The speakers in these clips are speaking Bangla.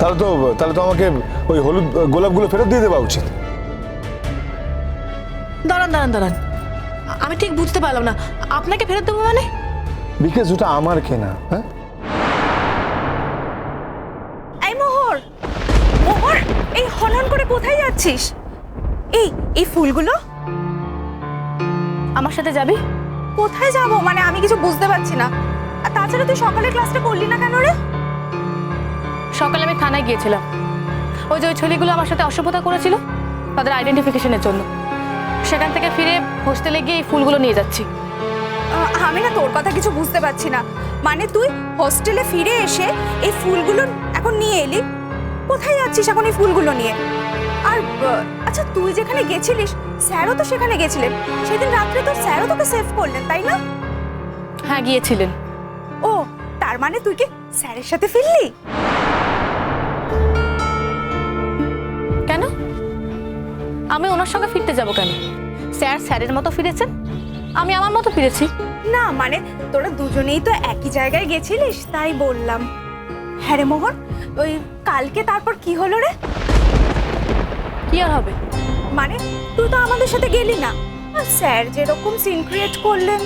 তাহলে তো তাহলে তো আমাকে ওই হলুদ গোলাপগুলো ফেরত দিয়ে দেওয়া উচিত। দাঁড়ান দাঁড়ান দাঁড়ান। আমি ঠিক বুঝতে পারলাম না। আপনাকে ফেরত দেবো মানে? বিকজ ওটা আমার কেনা হ্যাঁ? এই মোহর! মোহর এই হনন করে কোথায় যাচ্ছিস? এই এই ফুলগুলো? আমার সাথে যাবি? কোথায় যাব? মানে আমি কিছু বুঝতে পারছি না। আর তাছাড়া তুই সকালে ক্লাসটা করলি না কেন রে? সকালে আমি থানায় গিয়েছিলাম। ওই যে ওই ছেলেগুলো আমার সাথে অসভ্যতা করেছিল তাদের আইডেন্টিফিকেশনের জন্য। সেখান থেকে ফিরে হোস্টেলে গিয়ে এই ফুলগুলো নিয়ে যাচ্ছি। আমি না তোর কথা কিছু বুঝতে পারছি না। মানে তুই হোস্টেলে ফিরে এসে এই ফুলগুলো এখন নিয়ে এলি? কোথায় যাচ্ছিস এখন এই ফুলগুলো নিয়ে? আর আচ্ছা তুই যেখানে গেছিলিস স্যারও তো সেখানে গেছিলেন। সেদিন রাত্রে তো স্যারও তোকে সেভ করলেন তাই না? হ্যাঁ গিয়েছিলেন। ও তার মানে তুই কি স্যারের সাথে ফিরলি? আমি ওনার সঙ্গে ফিরতে যাব কেন? স্যার স্যারের মতো ফিরেছেন? আমি আমার মতো ফিরেছি। না মানে তোরা দুজনেই তো একই জায়গায় গেছিলিস তাই বললাম। হ্যাঁ রে মোহন ওই কালকে তারপর কি হলো রে? কি আর হবে? মানে তুই তো আমাদের সাথে গেলি না। আর স্যার যেরকম সিন ক্রিয়েট করলেন।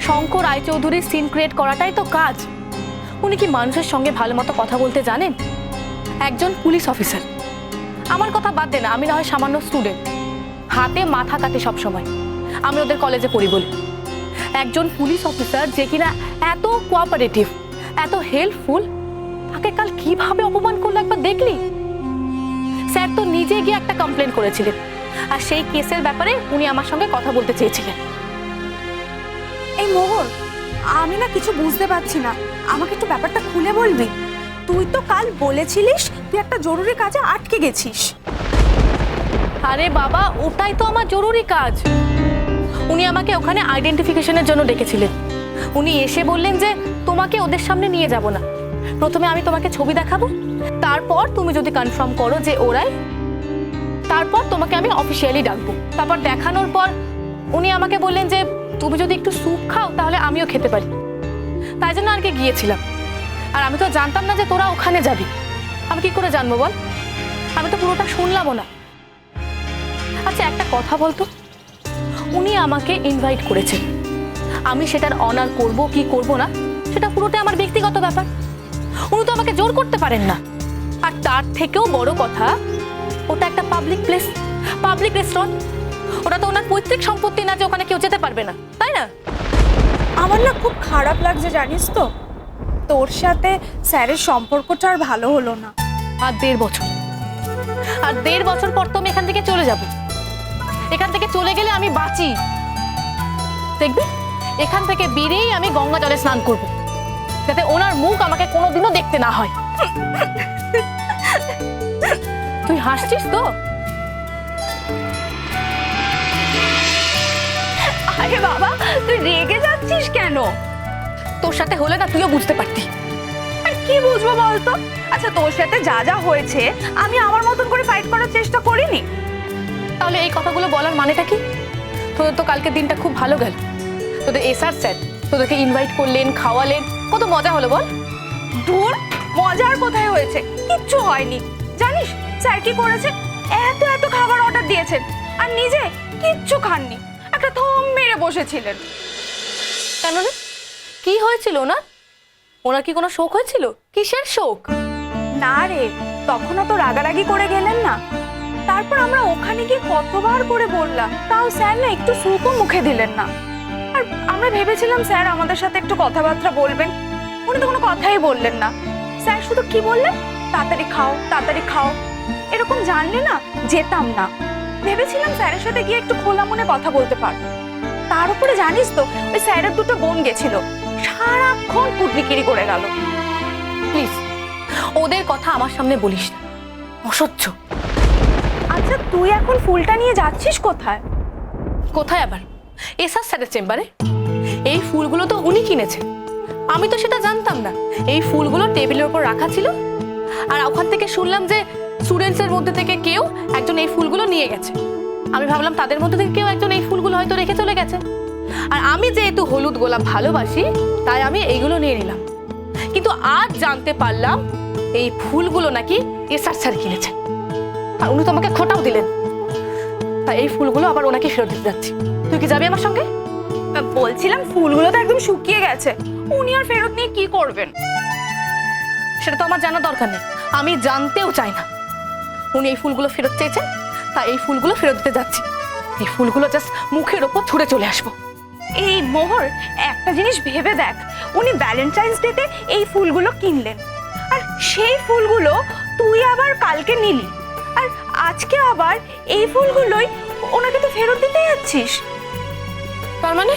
শঙ্কর রায়চৌধুরীর সিন ক্রিয়েট করাটাই তো কাজ। উনি কি মানুষের সঙ্গে ভালো মতো কথা বলতে জানেন? একজন পুলিশ অফিসার আমার কথা বাদ দে না, আমি না হয় সামান্য স্টুডেন্ট হাতে মাথা কাটে সব সময় আমি ওদের কলেজে পড়ি বলে। একজন পুলিশ অফিসার যে কিনা এত কোঅপারেটিভ এত হেল্পফুল তাকে কাল কীভাবে অপমান করল একবার দেখলি? স্যার তো নিজে গিয়ে একটা কমপ্লেন করেছিলেন। আর সেই কেসের ব্যাপারে উনি আমার সঙ্গে কথা বলতে চেয়েছিলেন। এই মোহর আমি না কিছু বুঝতে পারছি না। আমাকে একটু ব্যাপারটা খুলে বলবি। তুই তো কাল বলেছিলিস তুই একটা জরুরি কাজে আটকে গেছিস। আরে বাবা, ওটাই তো আমার জরুরি কাজ। উনি আমাকে ওখানে আইডেন্টিফিকেশনের জন্য ডেকেছিলেন। উনি এসে বললেন যে, তোমাকে ওদের সামনে নিয়ে যাব না। প্রথমে আমি তোমাকে ছবি দেখাবো, তারপর তুমি যদি কনফার্ম করো যে ওরাই, তারপর তোমাকে আমি অফিসিয়ালি ডাকবো। তারপর দেখানোর পর উনি আমাকে বললেন যে, তুমি যদি একটু স্যুপ খাও, তাহলে আমিও খেতে পারি। তাই জন্য আর কি গিয়েছিলাম। আর আমি তো জানতাম না যে তোরা ওখানে যাবি। আমি কি করে জানব বল? আমি তো পুরোটা শুনলামও না। আচ্ছা একটা কথা বলতো? উনি আমাকে ইনভাইট করেছেন। আমি সেটার অনার করব কি করব না, সেটা পুরোটাই আমার ব্যক্তিগত ব্যাপার। উনি তো আমাকে জোর করতে পারেন না। আর তার থেকেও বড় কথা, ওটা একটা পাবলিক প্লেস পাবলিক রেস্টুরেন্ট ওটা তো ওনার পৈতৃক সম্পত্তি না যে ওখানে কেউ যেতে পারবে না, তাই না? আমার না খুব খারাপ লাগছে, জানিস তো? তোর সাথে স্যারের সম্পর্কটা আর ভালো হলো না। আর দেড় বছর। আর দেড় বছর পর তো আমি এখান থেকে চলে যাব। এখান থেকে চলে গেলে আমি বাঁচি। দেখবি? এখান থেকে বেরিয়েই আমি গঙ্গা জলে স্নান করব। যাতে ওনার মুখ আমাকে কোনোদিনও দেখতে না হয়। তুই হাসছিস তো? আরে বাবা, তুই রেগে যাচ্ছিস কেন? তোর সাথে হলে না তুইও বুঝতে পারতি। আর কি বুঝব বলতো? আচ্ছা তোর সাথে যা যা হয়েছে, আমি আমার মতন করে ফাইট করার চেষ্টা করিনি। তাহলে এই কথাগুলো বলার মানেটা কি? তোদের তো কালকে দিনটা খুব ভালো গেল। তোদের এসআর স্যার তোদেরকে ইনভাইট করলেন, খাওয়ালেন। কত মজা হলো বল। দূর মজার কোথায় হয়েছে? কিচ্ছু হয়নি। জানিস, স্যার কি করেছে? এত এত খাবার অর্ডার দিয়েছেন। আর নিজে কিচ্ছু খাননি। একটা থম মেরে বসেছিলেন। কেন রে? কি হয়েছিল ওনার? ওনার কি কোনো শোক হয়েছিল? কিসের শোক? না রে, তখনও তো রাগারাগি করে গেলেন না। তারপর আমরা ওখানে গিয়ে কতবার করে বললাম, তাও স্যার না একটু সুখও মুখে দিলেন না। আর আমরা ভেবেছিলাম স্যার আমাদের সাথে একটু কথাবার্তা বলবেন, উনি তো কোনো কথাই বললেন না। স্যার শুধু কি বললেন? তাড়াতাড়ি খাও তাড়াতাড়ি খাও। এরকম জানলে না যেতাম না। ভেবেছিলাম স্যারের সাথে গিয়ে একটু খোলা মনে কথা বলতে পারব। তার উপরে জানিস তো, ওই স্যারের দুটো বোন গেছিল। সারাক্ষণ কুটনিকিরি করে গেল। প্লিজ ওদের কথা আমার সামনে বলিস না। অসহ্য। আচ্ছা তুই এখন ফুলটা নিয়ে যাচ্ছিস কোথায়? কোথায় আবার? এসআর স্যারের চেম্বারে? এই ফুলগুলো তো উনি কিনেছেন। আমি তো সেটা জানতাম না। এই ফুলগুলো টেবিলের উপর রাখা ছিল। আর ওখান থেকে শুনলাম যে স্টুডেন্টসের মধ্যে থেকে কেউ একজন এই ফুলগুলো নিয়ে গেছে। আমি ভাবলাম তাদের মধ্যে থেকে কেউ একজন এই ফুলগুলো হয়তো রেখে চলে গেছে। আর আমি যেহেতু হলুদ গোলাপ ভালোবাসি তাই আমি এইগুলো নিয়ে নিলাম। কিন্তু আজ জানতে পারলাম এই ফুলগুলো নাকি এসার স্যার কিনেছেন। আর উনি তো আমাকে খোটাও দিলেন। তা এই ফুলগুলো আবার ওনাকে ফেরত দিতে যাচ্ছি। তুই কি যাবি আমার সঙ্গে? বলছিলাম ফুলগুলো তো একদম শুকিয়ে গেছে। উনি আর ফেরত নিয়ে কি করবেন? সেটা তো আমার জানা দরকার নেই। আমি জানতেও চাই না। উনি এই ফুলগুলো ফেরত চেয়েছেন তা এই ফুলগুলো ফেরত দিতে যাচ্ছি। এই ফুলগুলো জাস্ট মুখের ওপর ছুঁড়ে চলে আসব। এই মোহর একটা জিনিস ভেবে দেখ। উনি ভ্যালেন্টাইন্স ডেতে এই ফুলগুলো কিনলেন। আর সেই ফুলগুলো তুই আবার কালকে নিলি। আর আজকে আবার এই ফুলগুলোই ওনাকে তো ফেরত দিতে যাচ্ছিস। তার মানে?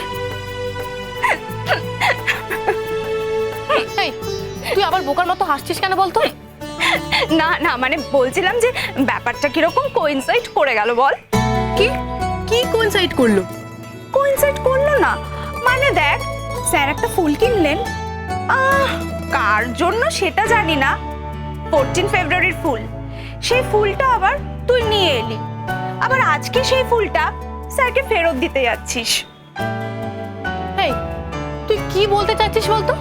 তুই আবার বোকার মতো হাসছিস কেন বলতো? না না মানে বলছিলাম যে ব্যাপারটা কীরকম কোইনসাইড করে গেল বল। কি? কি কোইনসাইড করল? কোইনসাইড করল না? মানে দেখ স্যার একটা ফুল কিনলেন। আহ, কার জন্য সেটা জানি না। ফোরটিন ফেব্রুয়ারির ফুল। সেই ফুলটা আবার তুই নিয়ে এলি। আবার আজকে সেই ফুলটা স্যারকে ফেরত দিতে যাচ্ছিস। এই তুই কি বলতে চাচ্ছিস বলতো?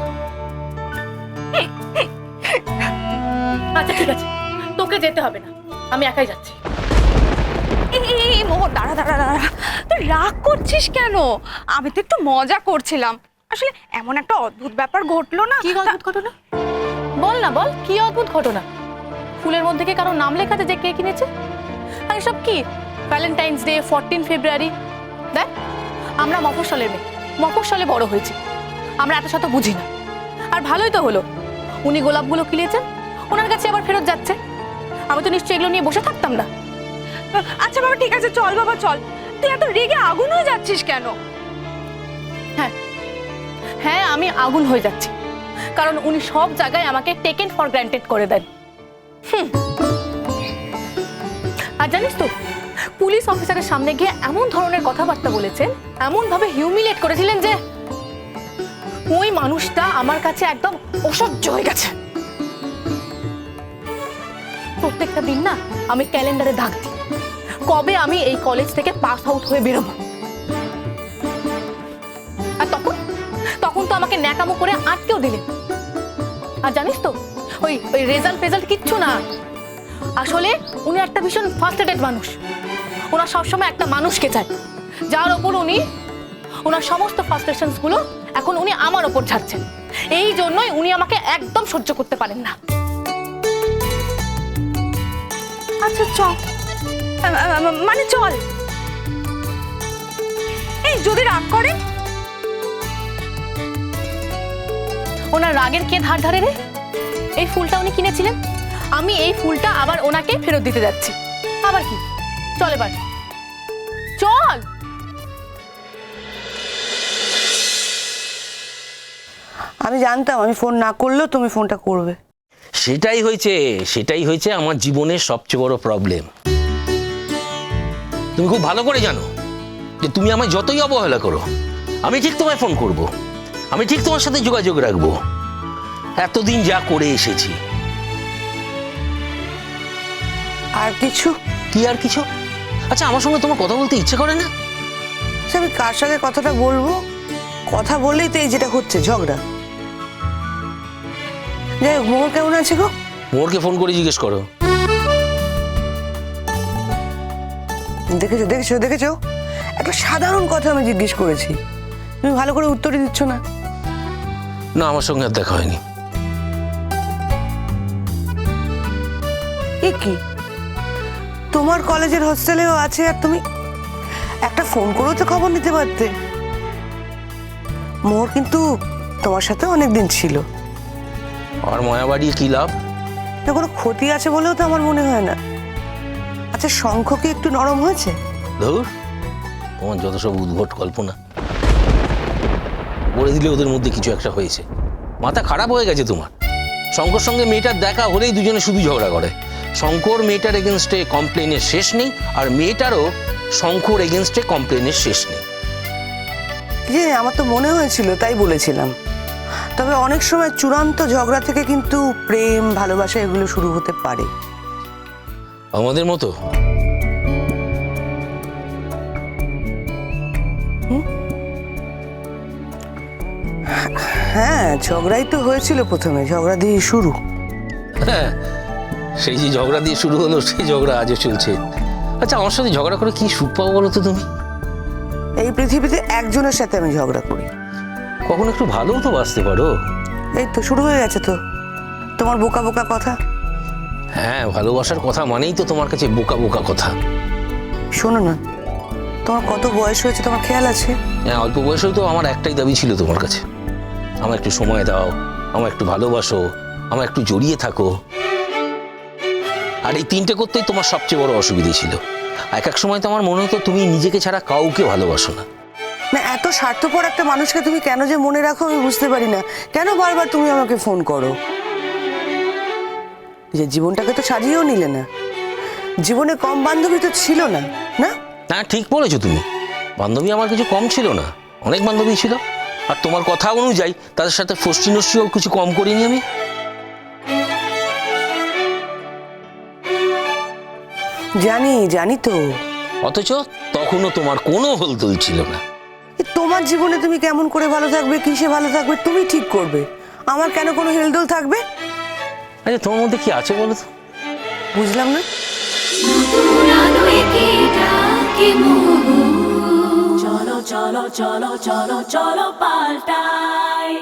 আচ্ছা ঠিক আছে। তোকে যেতে হবে না। আমি একাই যাচ্ছি। মোহর দাঁড়া দাঁড়া দাঁড়া। তুই রাগ করছিস কেন? আমি তো একটু মজা করছিলাম। আসলে এমন একটা অদ্ভুত ব্যাপার ঘটলো না। কি অদ্ভুত ঘটনা বল না বল কি অদ্ভুত ঘটনা? ফুলের মধ্যে কি কারও নাম লেখা আছে যে কে কিনেছে? আর এসব কি? ভ্যালেন্টাইন্স ডে ফোরটিন ফেব্রুয়ারি দেখ আমরা মফস্বলের মেয়ে। মফস্বলে বড় হয়েছি। আমরা এত শত বুঝি না। আর ভালোই তো হলো। উনি গোলাপগুলো কিনেছেন ওনার কাছে আবার ফেরত যাচ্ছে। আমি তো নিশ্চয়ই এগুলো নিয়ে বসে থাকতাম না। আচ্ছা বাবা, ঠিক আছে, চল বাবা, চল। তুই এত রেগে আগুন হয়ে যাচ্ছিস কেন? হ্যাঁ হ্যাঁ আমি আগুন হয়ে যাচ্ছি। কারণ উনি সব জায়গায় আমাকে টেকেন ফর গ্র্যান্টেড করে দেন। আর জানিস তো, পুলিশ অফিসারের সামনে গিয়ে এমন ধরনের কথাবার্তা বলেছেন এমন ভাবে হিউমিলেট করেছিলেন যে ওই মানুষটা আমার কাছে একদম অসহ্য হয়ে গেছে। প্রত্যেকটা দিন না, আমি ক্যালেন্ডারে দাগ দিই। কবে আমি এই কলেজ থেকে পাস আউট হয়ে বেরোবো? আর তখন? তখন তো আমাকে ন্যাকামো করে আটকেও দিলে। আর জানিস তো, ওই ওই রেজাল্ট ফেজাল্ট কিচ্ছু না। আসলে উনি একটা ভীষণ ফার্স্টেডেড মানুষ। ওনার সবসময় একটা মানুষকে চায়। যার ওপর উনি, ওনার সমস্ত ফার্স্টেশনসগুলো এখন উনি আমার ওপর ছাড়ছেন। এই জন্যই উনি আমাকে একদম সহ্য করতে পারেন না। আচ্ছা চল। মানে চল। এই যদি রাগ করে? ওনার রাগের কে ধার ধারে রে? এই ফুলটা উনি কিনেছিলেন? আমি এই ফুলটা আবার ওনাকে ফেরত দিতে যাচ্ছি। আবার কি? চল এবার। চল! আমি জানতাম আমি ফোন না করলেও তুমি ফোনটা করবে। সেটাই হয়েছে সেটাই হয়েছে আমার জীবনের সবচেয়ে বড় প্রবলেম তুমি খুব ভালো করে জানো যে তুমি আমায় যতই অবহেলা করো আমি ঠিক তোমায় ফোন করব আমি ঠিক তোমার সাথে যোগাযোগ রাখব। এতদিন যা করে এসেছি। আর কিছু? কি আর কিছু? আচ্ছা আমার সঙ্গে তোমার কথা বলতে ইচ্ছে করে না? আচ্ছা, আমি কার সাথে কথাটা বলব? কথা বললেই তো এই যেটা হচ্ছে ঝগড়া। যাই হোক মোহর কেমন আছে গো? মোরকে ফোন করে জিজ্ঞেস করো। দেখেছ দেখেছ দেখেছ? একটা সাধারণ কথা আমি জিজ্ঞেস করেছি। তুমি ভালো করে উত্তরই দিচ্ছ না? না আমার সঙ্গে আর দেখা হয়নি। এ কি? তোমার কলেজের হোস্টেলেও আছে আর তুমি একটা ফোন করেও তো খবর নিতে পারতে। মোর কিন্তু তোমার সাথে অনেক দিন ছিল। আর ময়াবাড়ি কি লাভ? না কোনো ক্ষতি আছে বলেও তো আমার মনে হয় না। আচ্ছা শঙ্খ কি একটু নরম হয়েছে? ধুর তোমার যত সব উদ্ভট কল্পনা। বলে দিলে ওদের মধ্যে কিছু একটা হয়েছে। মাথা খারাপ হয়ে গেছে তোমার। শঙ্কর সঙ্গে মেয়েটার দেখা হলেই দুজনে শুধু ঝগড়া করে। শঙ্কর মেয়েটার এগেনস্টে কমপ্লেনের শেষ নেই আর মেয়েটারও শঙ্কর এগেনস্টে কমপ্লেনের শেষ নেই। যে আমার তো মনে হয়েছিল তাই বলেছিলাম। তবে অনেক সময় চূড়ান্ত ঝগড়া থেকে কিন্তু প্রেম ভালোবাসা এগুলো শুরু হতে পারে। আমাদের মতো? হ্যাঁ ঝগড়াই তো হয়েছিল প্রথমে ঝগড়া দিয়ে শুরু। হ্যাঁ সেই যে ঝগড়া দিয়ে শুরু হলো সেই ঝগড়া আজও চলছে। আচ্ছা আমার সাথে ঝগড়া করে কি সুখ পাবো বলো তো তুমি? এই পৃথিবীতে একজনের সাথে আমি ঝগড়া করি। কখন একটু ভালোও তো বাঁচতে পারো? এই তো শুরু হয়ে গেছে তো। তোমার বোকা বোকা কথা? হ্যাঁ ভালোবাসার কথা মানেই তো তোমার কাছে বোকা বোকা কথা। শোনো না তোমার কত বয়স হয়েছে তোমার খেয়াল আছে? হ্যাঁ অল্প বয়সেও তো আমার একটাই দাবি ছিল তোমার কাছে। আমার একটু সময় দাও আমার একটু ভালোবাসো আমার একটু জড়িয়ে থাকো। আর এই তিনটে করতেই তোমার সবচেয়ে বড় অসুবিধে ছিল। এক এক সময় তো আমার মনে হতো তুমি নিজেকে ছাড়া কাউকে ভালোবাসো না। না এত স্বার্থপর একটা মানুষকে তুমি কেন যে মনে রাখো আমি বুঝতে পারি না। কেন বারবার তুমি আমাকে ফোন করো? যে জীবনটাকে তো সাজিয়েও নিলে না। জীবনে কম বান্ধবী তো ছিল না না? না ঠিক বলেছ তুমি। বান্ধবী আমার কিছু কম ছিল না। অনেক বান্ধবী ছিল। আর তোমার কথা অনুযায়ী তাদের সাথে ফষ্টি নষ্টিও কিছু কম করিনি আমি। জানি জানি তো। অথচ তখনও তোমার কোনো হলদল ছিল না। তোমার জীবনে তুমি কেমন করে ভালো থাকবে কিসে ভালো থাকবে তুমি ঠিক করবে। আমার কেন কোনো হেলদোল থাকবে? আচ্ছা তোমার মধ্যে কি আছে বলো তো? বুঝলাম না। চলো চলো চলো চলো চলো পাল্টাই।